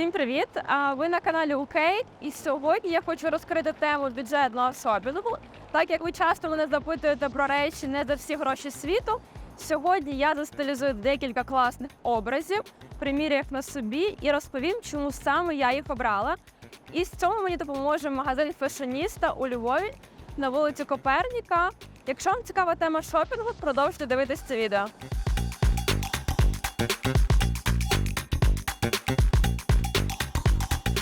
Всім привіт! Ви на каналі Укей. І сьогодні я хочу розкрити тему бюджетного шопінгу. Так як ви часто мене запитуєте про речі не за всі гроші світу. Сьогодні я застилізую декілька класних образів, примірю їх на собі і розповім, чому саме я їх обрала. І з цьому мені допоможе магазин Фешоніста у Львові на вулиці Коперніка. Якщо вам цікава тема шопінгу, продовжуйте дивитись це відео.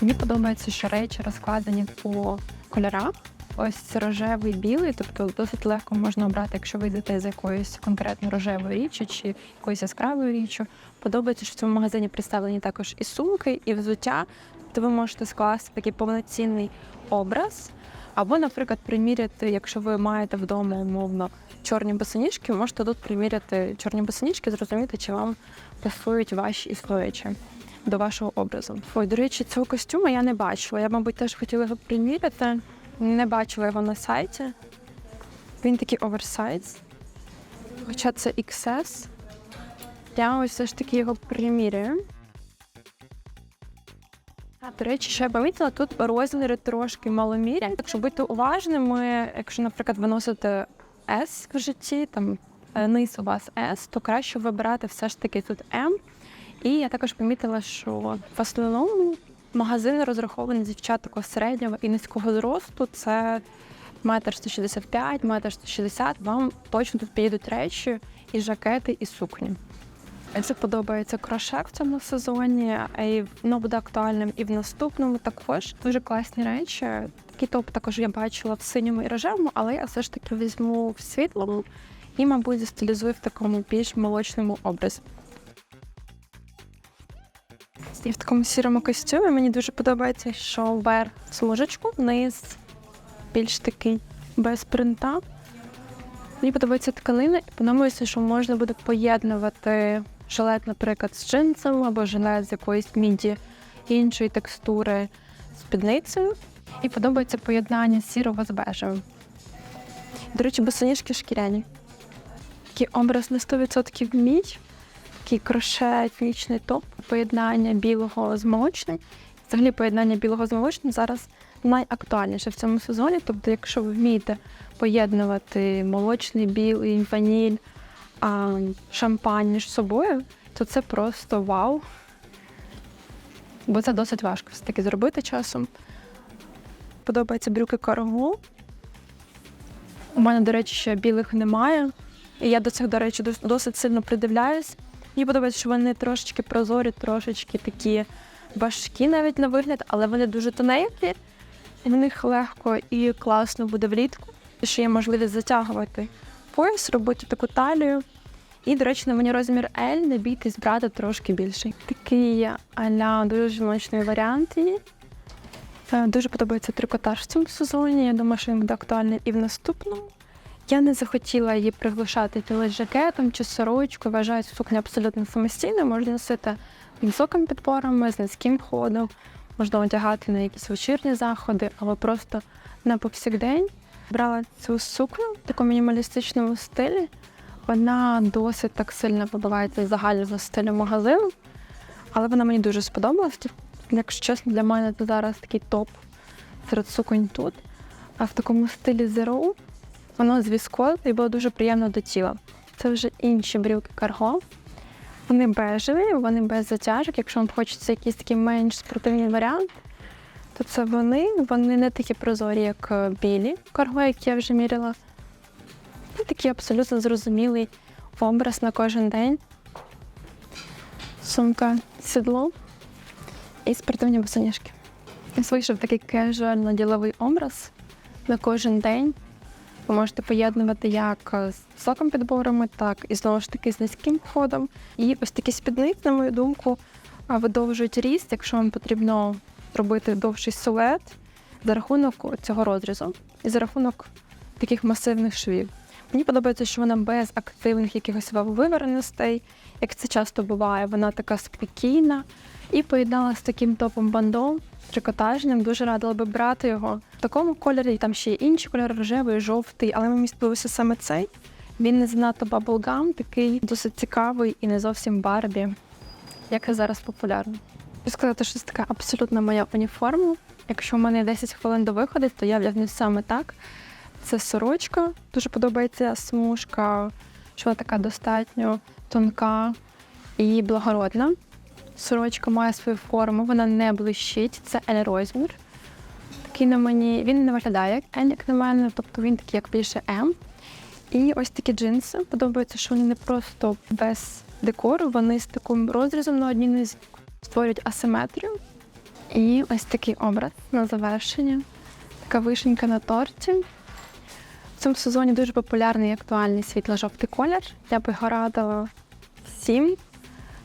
Мені подобається, що речі розкладені по кольорах. Ось рожевий, білий, тобто досить легко можна обрати, якщо ви йдете за якоюсь конкретно рожевою річчю чи якоюсь яскравою річчю. Подобається, що в цьому магазині представлені також і сумки, і взуття. То ви можете скласти такий повноцінний образ. Або, наприклад, приміряти, якщо ви маєте вдома умовно чорні босоніжки, можете тут приміряти чорні босоніжки, зрозуміти, чи вам пасують ваші існуючі до вашого образу. Ой, до речі, цього костюму я не бачила. Я, мабуть, теж хотіла його приміряти. Не бачила його на сайті. Він такий оверсайз. Хоча це XS. Я ось все ж таки його приміряю. А, до речі, ще я помітила, тут розміри трошки маломірять. Якщо бути уважними, якщо, наприклад, ви носите S в житті, там е, низ у вас S, то краще вибирати все ж таки тут M. І я також помітила, що в основному магазини розраховані дівчат такого середнього і низького зросту. Це метр 165, метр 160. Вам точно тут підійдуть речі, і жакети, і сукні. Це подобається крошек в цьому сезоні, і воно буде актуальним і в наступному також. Дуже класні речі. Такий топ також я бачила в синьому і рожевому, але я все ж таки візьму в світлому і, мабуть, застилізую в такому більш молочному образі. І в такому сірому костюмі мені дуже подобається, що вверх смужечку, вниз більш такий без принта. Мені подобається тканина і подобається, що можна буде поєднувати жилет, наприклад, з джинсом або жилет з якоїсь міді іншої текстури спідницею. І подобається поєднання сірого з бежевим. До речі, босоніжки шкіряні. Такий образ на 100% мій такий кроше етнічний топ, поєднання білого з молочним. Взагалі поєднання білого з молочним зараз найактуальніше в цьому сезоні. Тобто, якщо ви вмієте поєднувати молочний, білий, ваніль, а, шампань між собою, то це просто вау. Бо це досить важко все-таки зробити часом. Подобаються брюки карго. У мене, до речі, ще білих немає. І я до цих, до речі, досить сильно придивляюсь. Мені подобається, що вони трошечки прозорі, трошечки такі важкі навіть на вигляд, але вони дуже тоненькі. В них легко і класно буде влітку. Ще є можливість затягувати пояс, робити таку талію. І, до речі, на мені розмір L, не бійтесь брати трошки більший. Такий аля дуже жіночний варіант її. Е, Дуже подобається трикотаж в цьому сезоні. Я думаю, що він буде актуальний і в наступному. Я не захотіла її приглушати тіли жакетом чи сорочкою. Вважаю цю сукню абсолютно самостійною. Можна носити з підборами, з низьким ходом, можна одягати на якісь вечірні заходи, або просто на повсякдень. Брала цю сукню в такому мінімалістичному стилі. Вона досить так сильно подобається загального стилю магазину, але вона мені дуже сподобалась. Якщо чесно, для мене це зараз такий топ серед суконь тут. А в такому стилі Zero Воно з віскозу і було дуже приємно до тіла. Це вже інші брюки карго. Вони бежеві, вони без затяжок. Якщо вам хочеться якийсь такий менш спортивний варіант, то це вони. Вони не такі прозорі, як е, білі карго, які я вже міряла. І такий абсолютно зрозумілий образ на кожен день. Сумка сідло і спортивні босоніжки. Ось вийшов такий кежуально діловий образ на кожен день. Ви можете поєднувати як з високим підборами, так і знову ж таки з низьким входом. І ось такі спідниці, на мою думку, видовжують ріст, якщо вам потрібно зробити довший силует за рахунок цього розрізу і за рахунок таких масивних швів. Мені подобається, що вона без активних якихось вивереностей, як це часто буває. Вона така спокійна і поєднала з таким топом бандом трикотажним. Дуже радила би брати його в такому кольорі. Там ще є інші кольори, рожевий, жовтий, але мені сподобався саме цей. Він не занадто баблгам, такий досить цікавий і не зовсім барбі, як і зараз популярно. Хочу сказати, що це така абсолютно моя уніформа. Якщо в мене 10 хвилин до виходу, то я вдягнусь саме так. Це сорочка. Дуже подобається смужка, що така достатньо тонка і благородна. Сорочка має свою форму, вона не блищить. Це Ель розмір. Такий на мені. Він не виглядає як L, як на мене, тобто він такий, як більше М. І ось такі джинси. Подобається, що вони не просто без декору, вони з таким розрізом на одній нозі створюють асиметрію. І ось такий образ на завершення. Така вишенька на торті. В цьому сезоні дуже популярний і актуальний світло-жовтий колір. Я би його радила всім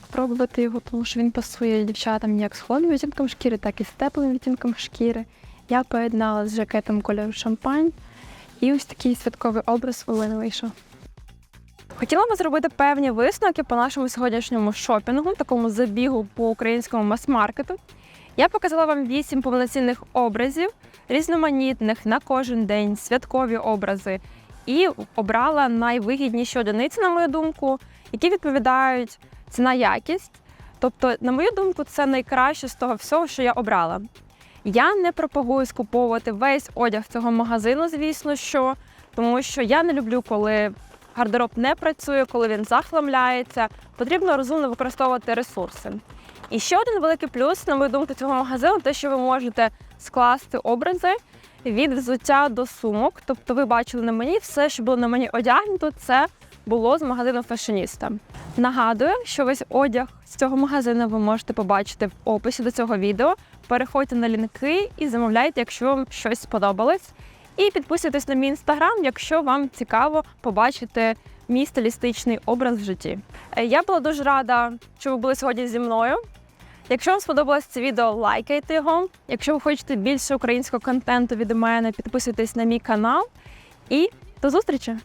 спробувати його, тому що він пасує дівчатам як з холодним відтінком шкіри, так і з теплим відтінком шкіри. Я поєднала з жакетом кольору шампань. І ось такий святковий образ у мене вийшов. Хотіла би зробити певні висновки по нашому сьогоднішньому шопінгу, такому забігу по українському мас-маркету. Я показала вам вісім повноцінних образів, різноманітних на кожен день, святкові образи, і обрала найвигідніші одиниці, на мою думку, які відповідають ціна якість. Тобто, на мою думку, це найкраще з того всього, що я обрала. Я не пропагую скуповувати весь одяг цього магазину, звісно, що тому що я не люблю, коли гардероб не працює, коли він захламляється. Потрібно розумно використовувати ресурси. І ще один великий плюс, на мою думку, цього магазину, те, що ви можете скласти образи від взуття до сумок. Тобто, ви бачили на мені все, що було на мені одягнуто, це було з магазину фешеніста. Нагадую, що весь одяг з цього магазину ви можете побачити в описі до цього відео. Переходьте на лінки і замовляйте, якщо вам щось сподобалось. І підписуйтесь на мій інстаграм, якщо вам цікаво побачити мій стилістичний образ в житті. Е, Я була дуже рада, що ви були сьогодні зі мною. Якщо вам сподобалось це відео, лайкайте його. Якщо ви хочете більше українського контенту від мене, підписуйтесь на мій канал. І до зустрічі!